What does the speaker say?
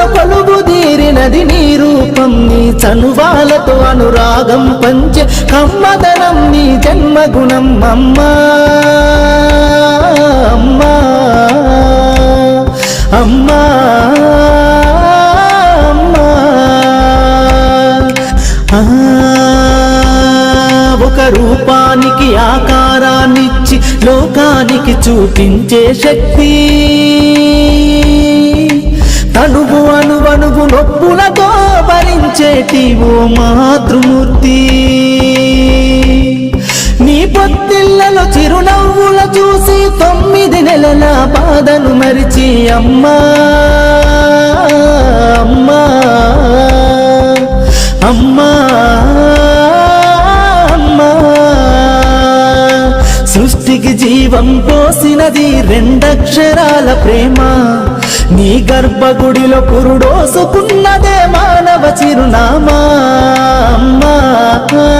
జాతులను కొలుగు తీరినది నీ రూపం నీ చనువాలతో అనురాగం పంచే కమ్మదనం నీ జన్మగుణం. అమ్మా అమ్మా అమ్మా అమ్మా. ఆ, ఒక రూపానికి ఆకారాన్నిచ్చి లోకానికి చూపించే శక్తి. నొప్పులతో భరించేటి ఓ మాతృమూర్తి. నీ పొత్తిళ్ళలో చిరునవ్వుల చూసి తొమ్మిది నెలల బాధను మరిచి అమ్మా అమ్మా అమ్మా అమ్మా. సృష్టికి జీవం పోసినది రెండక్షరాల ప్రేమ. నీ గర్భగుడిలో పురుడోసుకున్నదే మానవ చిరునామా. అమ్మా.